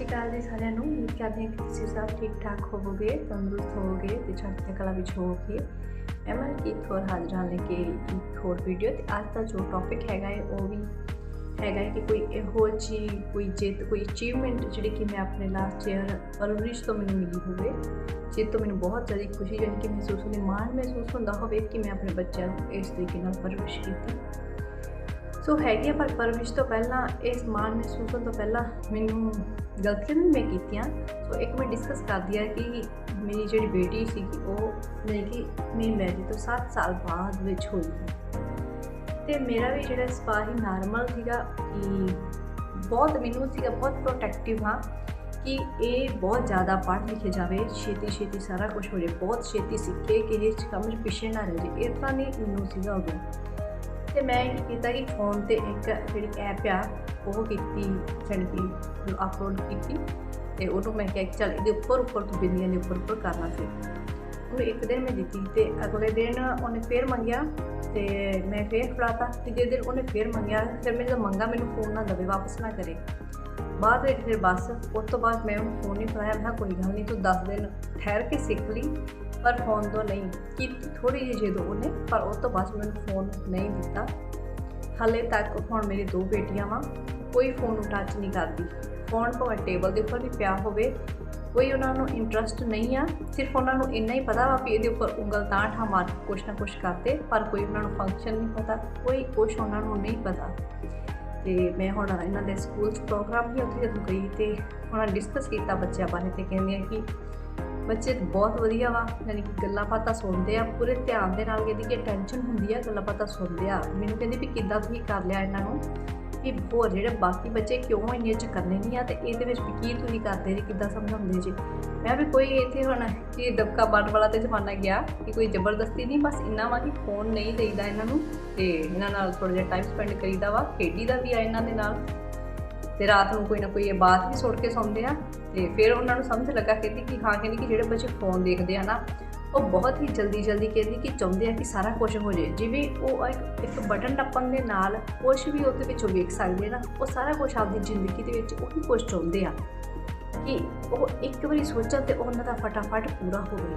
ਸ਼੍ਰੀ ਅਕਾਲ ਜੀ ਸਾਰਿਆਂ ਨੂੰ। ਉਮੀਦ ਕਰਦੇ ਹਾਂ ਕਿ ਤੁਸੀਂ ਸਭ ਠੀਕ ਠਾਕ ਹੋਵੋਗੇ, ਤੰਦਰੁਸਤ ਹੋਵੋਗੇ ਤੇ ਚੜ੍ਹਦੀ ਕਲਾ ਵਿੱਚ ਹੋਵੋਗੇ। ਮੈਂ ਮਨ ਕੀ ਹੋਰ ਹਾਜ਼ਰ ਹਾਂ ਲੈ ਕੇ ਇੱਕ ਹੋਰ ਵੀਡੀਓ ਤੇ। ਅੱਜ ਦਾ ਜੋ ਟੌਪਿਕ ਹੈਗਾ ਹੈ, ਉਹ ਵੀ ਹੈਗਾ ਹੈ ਕਿ ਕੋਈ ਇਹੋ ਜਿਹੀ ਕੋਈ ਜਿੱਤ, ਕੋਈ ਅਚੀਵਮੈਂਟ ਜਿਹੜੀ ਕਿ ਮੈਂ ਆਪਣੇ ਲਾਸਟ ਈਅਰ ਪਰਵਰਿਸ਼ ਤੋਂ ਮੈਨੂੰ ਮਿਲੀ ਹੋਵੇ, ਜਿਸ ਤੋਂ ਮੈਨੂੰ ਬਹੁਤ ਜ਼ਿਆਦਾ ਖੁਸ਼ੀ ਜਾਨੀ ਕਿ ਮਹਿਸੂਸ ਹੁੰਦੀ, ਮਾਣ ਮਹਿਸੂਸ ਹੁੰਦਾ ਹੋਵੇ ਕਿ ਮੈਂ ਆਪਣੇ ਬੱਚਿਆਂ ਨੂੰ ਇਸ ਤਰੀਕੇ ਨਾਲ ਪਰਵਰਿਸ਼ ਕੀਤੀ। ਸੋ ਹੈਗੀ ਆ, ਪਰ ਪਰਵਿਸ਼ ਤੋਂ ਪਹਿਲਾਂ ਇਸ ਮਾਣ ਮਹਿਸੂਸ ਤੋਂ ਪਹਿਲਾਂ ਮੈਨੂੰ ਗਲਤੀਆਂ ਵੀ ਮੈਂ ਕੀਤੀਆਂ ਸੋ ਇੱਕ ਮੈਂ ਡਿਸਕਸ ਕਰਦੀ ਆ ਕਿ ਮੇਰੀ ਜਿਹੜੀ ਬੇਟੀ ਸੀਗੀ, ਉਹ ਮੇਰੀ ਕਿ ਮੇਰੀ ਮੈਰਿਜ ਤੋਂ 7 ਸਾਲ ਬਾਅਦ ਵਿੱਚ ਹੋਈ ਤੇ ਮੇਰਾ ਵੀ ਜਿਹੜਾ ਸੁਭਾਅ ਹੀ ਨਾਰਮਲ ਸੀਗਾ ਕਿ ਬਹੁਤ ਮੈਨੂੰ ਸੀਗਾ, ਬਹੁਤ ਪ੍ਰੋਟੈਕਟਿਵ ਹਾਂ ਕਿ ਇਹ ਬਹੁਤ ਜ਼ਿਆਦਾ ਪੜ੍ਹ ਲਿਖੇ ਜਾਵੇ, ਛੇਤੀ ਛੇਤੀ ਸਾਰਾ ਕੁਝ ਹੋ ਜਾਵੇ। ਬਹੁਤ ਛੇਤੀ ਸਿੱਖੇ ਕਿ ਇਹ 'ਚ ਕੰਮ 'ਚ ਪਿੱਛੇ ਨਾ ਰਹਿ ਜਾਏ ਇਸ ਨਹੀਂ ਮੈਨੂੰ ਸੀਗਾ ਉਦੋਂ। ਤੇ ਮੈਂ ਇਹ ਕੀਤਾ ਕਿ ਫੋਨ ਤੇ ਇੱਕ ਜਿਹੜੀ ਐਪ ਆ, ਉਹ ਕੀਤੀ, ਜਾਣੀ ਕਿ ਅਪਲੋਡ ਕੀਤੀ ਤੇ ਉਹਨੂੰ ਮੈਂ ਕਿਹਾ ਕਿ ਚੱਲ ਇਹਦੇ ਉੱਪਰ ਉੱਪਰ ਤੋਂ ਬਿੰਦੀਆਂ ਦੇ ਉੱਪਰ ਉੱਪਰ ਕਰਨਾ ਸੀ ਉਹਨੂੰ ਇੱਕ ਦਿਨ ਮੈਂ ਦਿੱਤੀ ਤੇ ਅਗਲੇ ਦਿਨ ਉਹਨੇ ਫੇਰ ਮੰਗਿਆ ਤੇ ਮੈਂ ਫੇਰ ਫੜਾਤਾ। ਤੇ ਜੇ ਦਿਨ ਉਹਨੇ ਫੇਰ ਮੰਗਿਆ, ਫਿਰ ਮੈਂ ਜਦੋਂ ਮੰਗਾ ਮੈਨੂੰ ਫੋਨ ਨਾ ਦਵੇ, ਵਾਪਸ ਨਾ ਕਰੇ। ਬਾਅਦ ਵਿੱਚ ਫਿਰ ਬਸ, ਉਸ ਤੋਂ ਬਾਅਦ ਮੈਂ ਉਹਨੂੰ ਫੋਨ ਨਹੀਂ ਫੜਾਇਆ। ਮੈਂ ਕਿਹਾ ਕੋਈ ਗੱਲ ਨਹੀਂ ਤੂੰ 10 ਦਿਨ ਠਹਿਰ ਕੇ ਸਿੱਖ ਲਈ। ਪਰ ਫੋਨ ਤੋਂ ਨਹੀਂ, ਕੀਤੀ ਥੋੜੀ ਜਿਹੀ ਜਦੋਂ ਉਹਨੇ, ਪਰ ਉਸ ਤੋਂ ਬਾਅਦ ਮੈਨੂੰ ਫੋਨ ਨਹੀਂ ਦਿੱਤਾ। ਹਾਲੇ ਤੱਕ ਹੁਣ ਮੇਰੀ ਦੋ ਬੇਟੀਆਂ ਵਾ, ਕੋਈ ਫੋਨ ਨੂੰ ਟੱਚ ਨਹੀਂ ਕਰਦੀ। ਫੋਨ ਭਾਵੇਂ ਟੇਬਲ ਦੇ ਉੱਪਰ ਵੀ ਪਿਆ ਹੋਵੇ ਕੋਈ ਉਹਨਾਂ ਨੂੰ ਇੰਟਰਸਟ ਨਹੀਂ ਆ, ਸਿਰਫ ਉਹਨਾਂ ਨੂੰ ਇੰਨਾ ਹੀ ਪਤਾ ਵਾ ਵੀ ਇਹਦੇ ਉੱਪਰ ਉਂਗਲ ਤਾਂ ਠਾ ਮਾਰ ਕੇ ਕੁਛ ਨਾ ਕੁਛ ਕਰਦੇ, ਪਰ ਕੋਈ ਉਹਨਾਂ ਨੂੰ ਫੰਕਸ਼ਨ ਨਹੀਂ ਪਤਾ, ਕੋਈ ਕੁਛ ਉਹਨਾਂ ਨੂੰ ਨਹੀਂ ਪਤਾ। ਤੇ ਮੈਂ ਹੁਣ ਇਹਨਾਂ ਦੇ ਸਕੂਲ 'ਚ ਪ੍ਰੋਗਰਾਮ ਵੀ ਉੱਥੇ ਜਦੋਂ ਗਈ ਤੇ ਉਹਨਾਂ ਡਿਸਕਸ ਕੀਤਾ ਬੱਚਿਆਂ ਬਾਰੇ ਤੇ ਕਹਿੰਦੇ ਆ ਕਿ ਬੱਚੇ ਬਹੁਤ ਵਧੀਆ ਵਾ, ਯਾਨੀ ਕਿ ਗੱਲਾਂ ਬਾਤਾਂ ਸੁਣਦੇ ਆ, ਪੂਰੇ ਧਿਆਨ ਦੇ ਨਾਲ, ਕਹਿੰਦੀ ਕਿ ਟੈਨਸ਼ਨ ਹੁੰਦੀ ਆ, ਗੱਲਾਂ ਬਾਤਾਂ ਸੁਣਦੇ ਆ। ਮੈਨੂੰ ਕਹਿੰਦੀ ਵੀ ਕਿੱਦਾਂ ਤੁਸੀਂ ਕਰ ਲਿਆ ਇਹਨਾਂ ਨੂੰ? ਕਿ ਹੋਰ ਜਿਹੜੇ ਬਾਕੀ ਬੱਚੇ ਕਿਉਂ ਇੰਨੇ ਚ ਕਰਨੇ ਨਹੀਂ ਆ ਤੇ ਇਹਦੇ ਵਿੱਚ ਵੀ ਕੀ ਤੁਸੀਂ ਕਰਦੇ ਜੀ, ਕਿੱਦਾਂ ਸਮਝਾਉਂਦੇ ਜੀ? ਮੈਂ ਵੀ ਕੋਈ ਇੱਥੇ ਹੁਣ ਕਿ ਦਬਕਾ ਬਣ ਵਾਲਾ ਤੇ ਜ਼ਮਾਨਾ ਗਿਆ ਕਿ ਕੋਈ ਜ਼ਬਰਦਸਤੀ ਨਹੀਂ, ਬਸ ਇੰਨਾ ਵਾ ਕਿ ਫੋਨ ਨਹੀਂ ਦੇਈਦਾ ਇਹਨਾਂ ਨੂੰ ਤੇ ਇਹਨਾਂ ਨਾਲ ਥੋੜਾ ਜਿਹਾ ਟਾਈਮ ਸਪੈਂਡ ਕਰੀਦਾ ਵਾ, ਖੇਡੀ ਦਾ ਵੀ ਆ ਇਹਨਾਂ ਦੇ ਨਾਲ। ਤੇ ਰਾਤ ਨੂੰ ਕੋਈ ਨਾ ਕੋਈ ਇਹ ਬਾਤ ਵੀ ਸੁਣ ਕੇ ਸੌਂਦੇ ਆ ਤੇ ਫਿਰ ਉਹਨਾਂ ਨੂੰ ਸਮਝ ਲੱਗਾ ਕਹਿੰਦੀ ਕਿ ਹਾਂ, ਕਹਿੰਦੀ ਕਿ ਜਿਹੜੇ ਬੱਚੇ ਫੋਨ ਦੇਖਦੇ ਆ ਨਾ ਉਹ ਬਹੁਤ ਹੀ ਜਲਦੀ ਜਲਦੀ ਕਹਿੰਦੀ ਕਿ ਚਾਹੁੰਦੇ ਆ ਕਿ ਸਾਰਾ ਕੁਝ ਹੋ ਜਾਏ। ਜਿਵੇਂ ਉਹ ਇੱਕ ਬਟਨ ਟੱਪਣ ਦੇ ਨਾਲ ਕੁਝ ਵੀ ਉਹਦੇ ਵਿੱਚੋਂ ਵੇਖ ਸਕਦੇ ਨਾ, ਉਹ ਸਾਰਾ ਕੁਝ ਆਪਦੀ ਜ਼ਿੰਦਗੀ ਦੇ ਵਿੱਚ ਉਹੀ ਕੁਝ ਚਾਹੁੰਦੇ ਆ ਕਿ ਉਹ ਇੱਕ ਵਾਰੀ ਸੋਚਣ ਤੇ ਉਹਨਾਂ ਦਾ ਫਟਾਫਟ ਪੂਰਾ ਹੋਵੇ।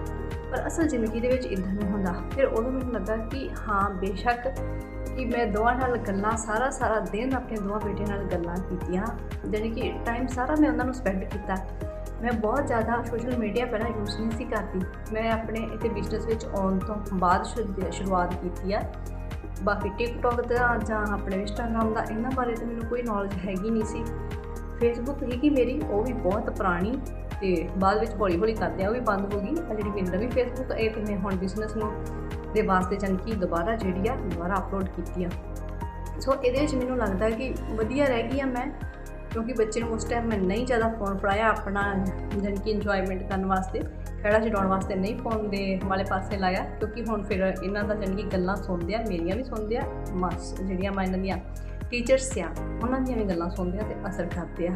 ਪਰ ਅਸਲ ਜ਼ਿੰਦਗੀ ਦੇ ਵਿੱਚ ਇਦਾਂ ਨਹੀਂ ਹੁੰਦਾ। ਫਿਰ ਉਦੋਂ ਮੈਨੂੰ ਲੱਗਾ ਕਿ ਹਾਂ, ਬੇਸ਼ੱਕ ਕਿ ਮੈਂ ਦੋਵਾਂ ਨਾਲ ਗੱਲਾਂ, ਸਾਰਾ ਸਾਰਾ ਦਿਨ ਆਪਣੇ ਦੋਵਾਂ ਬੇਟੇ ਨਾਲ ਗੱਲਾਂ ਕੀਤੀਆਂ। ਜਾਣੀ ਕਿ ਟਾਈਮ ਸਾਰਾ ਮੈਂ ਉਹਨਾਂ ਨੂੰ ਸਪੈਂਡ ਕੀਤਾ। ਮੈਂ ਬਹੁਤ ਜ਼ਿਆਦਾ ਸੋਸ਼ਲ ਮੀਡੀਆ ਪਹਿਲਾਂ ਯੂਜ਼ ਨਹੀਂ ਸੀ ਕਰਦੀ। ਮੈਂ ਆਪਣੇ ਇੱਥੇ ਬਿਜ਼ਨਸ ਵਿੱਚ ਆਉਣ ਤੋਂ ਬਾਅਦ ਸ਼ੁਰੂ- ਸ਼ੁਰੂਆਤ ਕੀਤੀ ਆ। ਬਾਕੀ ਟਿਕਟੌਕ ਦਾ ਜਾਂ ਆਪਣੇ ਇੰਸਟਾਗ੍ਰਾਮ ਦਾ ਇਹਨਾਂ ਬਾਰੇ ਤਾਂ ਮੈਨੂੰ ਕੋਈ ਨੌਲੇਜ ਹੈਗੀ ਨਹੀਂ ਸੀ। ਫੇਸਬੁੱਕ ਹੈਗੀ ਮੇਰੀ, ਉਹ ਵੀ ਬਹੁਤ ਪੁਰਾਣੀ ਤੇ ਬਾਅਦ ਵਿੱਚ ਹੌਲੀ ਹੌਲੀ ਕਰਦੇ ਆ, ਉਹ ਵੀ ਬੰਦ ਹੋ ਗਈ। ਆ ਜਿਹੜੀ ਮੇਰੀ ਨਵੀਂ ਫੇਸਬੁੱਕ ਇਹ ਤੇ ਮੈਂ ਹੁਣ ਬਿਜ਼ਨਸ ਨੂੰ ਦੇ ਵਾਸਤੇ ਜਾਣੀ ਕਿ ਦੁਬਾਰਾ ਜਿਹੜੀ ਆ, ਦੁਬਾਰਾ ਅਪਲੋਡ ਕੀਤੀ ਆ। ਸੋ ਇਹਦੇ ਵਿੱਚ ਮੈਨੂੰ ਲੱਗਦਾ ਕਿ ਵਧੀਆ ਰਹਿ ਗਈ ਆ ਮੈਂ। ਕਿਉਂਕਿ ਬੱਚੇ ਨੂੰ ਉਸ ਟਾਈਮ ਮੈਂ ਨਹੀਂ ਜ਼ਿਆਦਾ ਫੋਨ ਫੜਾਇਆ ਆਪਣਾ, ਜਾਣੀ ਕਿ ਇੰਜੋਇਮੈਂਟ ਕਰਨ ਵਾਸਤੇ। ਖੇੜਾ ਛਡਾਉਣ ਵਾਸਤੇ ਨਹੀਂ ਫੋਨ ਦੇ ਵਾਲੇ ਪਾਸੇ ਲਾਇਆ, ਕਿਉਂਕਿ ਹੁਣ ਫਿਰ ਇਹਨਾਂ ਦਾ ਜਾਣੀ ਕਿ ਗੱਲਾਂ ਸੁਣਦੇ ਆ, ਮੇਰੀਆਂ ਵੀ ਸੁਣਦੇ ਆ, ਮਾਸ ਜਿਹੜੀਆਂ ਮੈਂ ਇਹਨਾਂ ਦੀਆਂ ਟੀਚਰਸ ਆ, ਉਹਨਾਂ ਦੀਆਂ ਵੀ ਗੱਲਾਂ ਸੁਣਦੇ ਆ ਤੇ ਅਸਰ ਕਰਦੇ ਆ।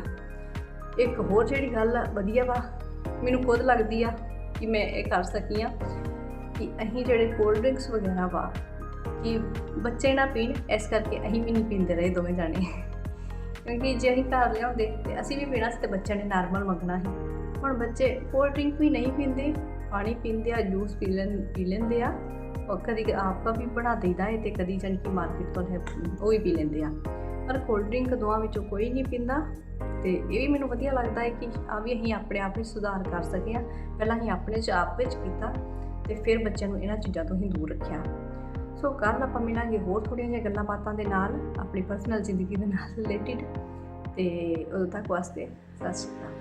ਇੱਕ ਹੋਰ ਜਿਹੜੀ ਗੱਲ ਵਧੀਆ ਵਾ, ਮੈਨੂੰ ਖੁਦ ਲੱਗਦੀ ਆ ਕਿ ਮੈਂ ਇਹ ਕਰ ਸਕੀ ਆ ਕਿ ਅਸੀਂ ਜਿਹੜੇ ਕੋਲਡ ਡਰਿੰਕਸ ਵਗੈਰਾ ਵਾ, ਕਿ ਬੱਚੇ ਨਾ ਪੀਣ, ਇਸ ਕਰਕੇ ਅਸੀਂ ਵੀ ਨਹੀਂ ਪੀਂਦੇ ਰਹੇ ਦੋਵੇਂ ਜਾਣੇ। ਕਿਉਂਕਿ ਜੇ ਅਸੀਂ ਘਰ ਲਿਆਉਂਦੇ ਤੇ ਅਸੀਂ ਵੀ ਪੀਣਾ ਸੀ ਤੇ ਬੱਚਿਆਂ ਨੇ ਨਾਰਮਲ ਮੰਗਣਾ ਸੀ। ਹੁਣ ਬੱਚੇ ਕੋਲਡ ਡਰਿੰਕ ਵੀ ਨਹੀਂ ਪੀਂਦੇ, ਪਾਣੀ ਪੀਂਦੇ ਆ ਜੂਸ ਪੀ ਲੈਣ ਪੀ ਲੈਂਦੇ ਆ। ਔਰ ਕਦੀ ਆਪਾ ਵੀ ਬਣਾ ਦਈਦਾ ਹੈ ਤੇ ਕਦੀ ਜਾਣੀ ਕਿ ਮਾਰਕੀਟ ਤੋਂ ਹੈ ਉਹ ਵੀ ਪੀ ਲੈਂਦੇ ਆ। ਪਰ ਕੋਲਡ ਡਰਿੰਕ ਦੋਵਾਂ ਵਿੱਚੋਂ ਕੋਈ ਨਹੀਂ ਪੀਂਦਾ ਤੇ ਇਹ ਵੀ ਮੈਨੂੰ ਵਧੀਆ ਲੱਗਦਾ ਹੈ ਕਿ ਆ ਵੀ ਅਸੀਂ ਆਪਣੇ ਆਪ ਵਿੱਚ ਸੁਧਾਰ ਕਰ ਸਕੇ ਆ। ਪਹਿਲਾਂ ਅਸੀਂ ਆਪਣੇ ਚ, ਆਪ ਵਿੱਚ ਕੀਤਾ ਤੇ ਫਿਰ ਬੱਚਿਆਂ ਨੂੰ ਇਹਨਾਂ ਚੀਜ਼ਾਂ ਤੋਂ ਹੀ ਦੂਰ ਰੱਖਿਆ। ਸੋ ਕੱਲ੍ਹ ਆਪਾਂ ਮਿਲਾਂਗੇ ਹੋਰ ਥੋੜ੍ਹੀਆਂ ਜਿਹੀਆਂ ਗੱਲਾਂ ਬਾਤਾਂ ਦੇ ਨਾਲ, ਆਪਣੀ ਪਰਸਨਲ ਜ਼ਿੰਦਗੀ ਦੇ ਨਾਲ ਰਿਲੇਟਡ ਤੇ ਉਦੋਂ ਤੱਕ ਵਾਸਤੇ ਸਤਿ ਸ਼੍ਰੀ ਅਕਾਲ।